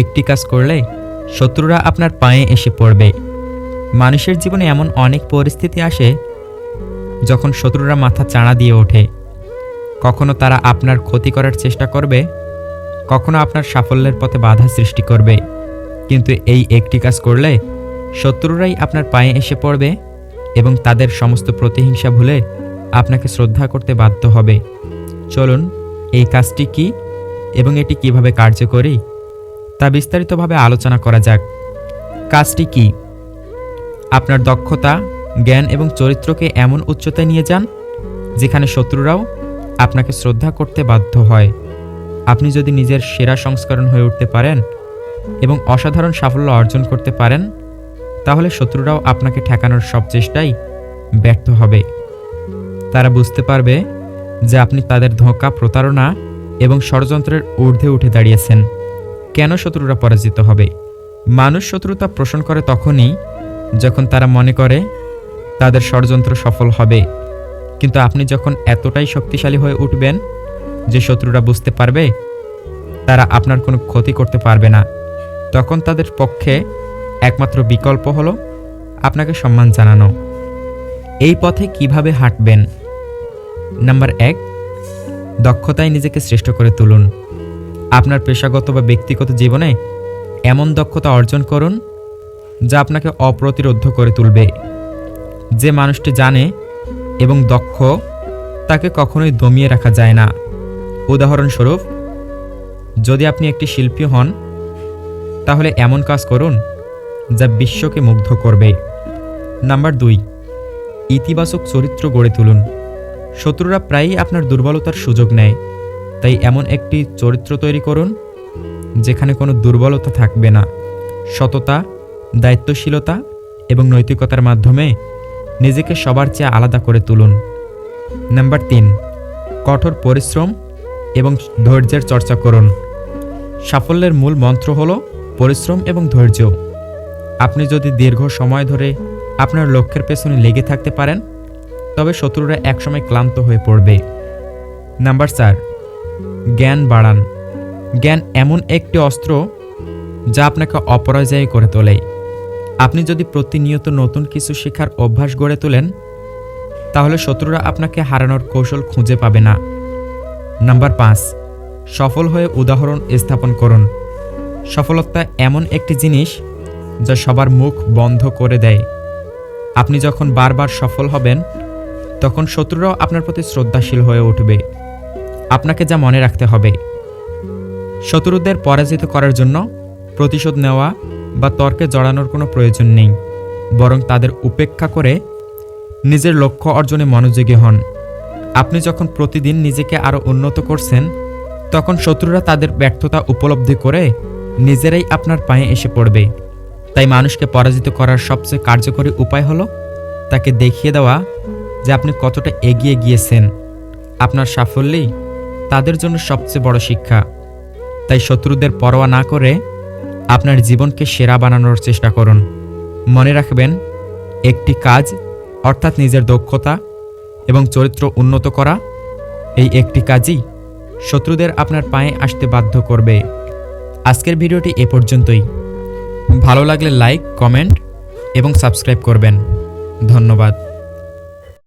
একটি কাজ করলে শত্রুরা আপনার পায়ে এসে পড়বে। মানুষের জীবনে এমন অনেক পরিস্থিতি আসে যখন শত্রুরা মাথা চাড়া দিয়ে ওঠে। কখনো তারা আপনার ক্ষতি করার চেষ্টা করবে, কখনো আপনার সাফল্যের পথে বাধা সৃষ্টি করবে। কিন্তু এই একটি কাজ করলে শত্রুরাই আপনার পায়ে এসে পড়বে এবং তাদের সমস্ত প্রতিহিংসা ভুলে আপনাকে শ্রদ্ধা করতে বাধ্য হবে। চলুন, এই কাজটি কি এবং এটি কীভাবে কার্যকরী? তা বিস্তারিতভাবে আলোচনা করা যাক। কাজটি কি? আপনার দক্ষতা, জ্ঞান এবং চরিত্রকে এমন উচ্চতায় নিয়ে যান, যেখানে শত্রুরাও আপনাকে শ্রদ্ধা করতে বাধ্য হয়। আপনি যদি নিজের সেরা সংস্করণ হয়ে উঠতে পারেন এবং অসাধারণ সাফল্য অর্জন করতে পারেন, তাহলে শত্রুরাও আপনাকে ঠেকানোর সব চেষ্টাই ব্যর্থ হবে। তারা বুঝতে পারবে যে আপনি তাদের ধোঁকা, প্রতারণা এবং ষড়যন্ত্রের ঊর্ধ্বে উঠে দাঁড়িয়েছেন। কেন শত্রুরা পরাজিত হবে? মানুষ শত্রুতা পোষণ করে তখনই যখন তারা মনে করে তাদের ষড়যন্ত্র সফল হবে। কিন্তু আপনি যখন এতটাই শক্তিশালী হয়ে উঠবেন যে শত্রুরা বুঝতে পারবে, তারা আপনার কোনো ক্ষতি করতে পারবে না। তখন তাদের পক্ষে একমাত্র বিকল্প হলো আপনাকে সম্মান জানানো। এই পথে কীভাবে হাঁটবেন? নাম্বার এক দক্ষতায় নিজেকে শ্রেষ্ঠ করে তুলুন। আপনার পেশাগত বা ব্যক্তিগত জীবনে এমন দক্ষতা অর্জন করুন যা আপনাকে অপ্রতিরোধ করে তুলবে। যে মানুষটি জানে এবং দক্ষ, তাকে কখনোই দমিয়ে রাখা যায় না। উদাহরণস্বরূপ, যদি আপনি একটি শিল্পী হন, তাহলে এমন কাজ করুন যা বিশ্বকে মুগ্ধ করবে। নাম্বার দুই, ইতিবাচক চরিত্র গড়ে তুলুন। শত্রুরা প্রায়ই আপনার দুর্বলতার সুযোগ নেয়। তাই এমন একটি চরিত্র তৈরি করুন, যেখানে কোনো দুর্বলতা থাকবে না। সততা, দায়িত্বশীলতা এবং নৈতিকতার মাধ্যমে নিজেকে সবার চেয়ে আলাদা করে তুলুন। নাম্বার তিন, কঠোর পরিশ্রম এবং ধৈর্যের চর্চা করুন। সাফল্যের মূল মন্ত্র হল পরিশ্রম এবং ধৈর্য। আপনি যদি দীর্ঘ সময় ধরে আপনার লক্ষ্যের পেছনে লেগে থাকতে পারেন, তবে শত্রুরা একসময় ক্লান্ত হয়ে পড়বে। নাম্বার চার জ্ঞান বাড়ান। জ্ঞান এমন একটি অস্ত্র যা আপনাকে অপরাজয় করে তোলে। আপনি যদি প্রতিনিয়ত নতুন কিছু শেখার অভ্যাস গড়ে তোলেন, তাহলে শত্রুরা আপনাকে হারানোর কৌশল খুঁজে পাবে না। নাম্বার পাঁচ, সফল হয়ে উদাহরণ স্থাপন করুন। সফলতা এমন একটি জিনিস যা সবার মুখ বন্ধ করে দেয়। আপনি যখন বারবার সফল হবেন, তখন শত্রুরাও আপনার প্রতি শ্রদ্ধাশীল হয়ে উঠবে। আপনাকে যা মনে রাখতে হবে। শত্রুদের পরাজিত করার জন্য প্রতিশোধ নেওয়া বা তর্কে জড়ানোর কোনো প্রয়োজন নেই, বরং তাদের উপেক্ষা করে নিজের লক্ষ্য অর্জনে মনোযোগী হন। আপনি যখন প্রতিদিন নিজেকে আরও উন্নত করছেন, তখন শত্রুরা তাদের ব্যর্থতা উপলব্ধি করে নিজেরাই আপনার পায়ে এসে পড়বে। তাই মানুষকে পরাজিত করার সবচেয়ে কার্যকরী উপায় হলো তাকে দেখিয়ে দেওয়া যে আপনি কতটা এগিয়ে গিয়েছেন। আপনার সাফল্যই তাদের জন্য সবচেয়ে বড় শিক্ষা। তাই শত্রুদের পরোয়া না করে আপনার জীবনকে সেরা বানানোর চেষ্টা করুন। মনে রাখবেন, একটি কাজ, অর্থাৎ নিজের দক্ষতা এবং চরিত্র উন্নত করা, এই একটি কাজই শত্রুদের আপনার পায়ে আসতে বাধ্য করবে। আজকের ভিডিওটি এ পর্যন্তই। ভালো লাগলে লাইক, কমেন্ট এবং সাবস্ক্রাইব করবেন। ধন্যবাদ।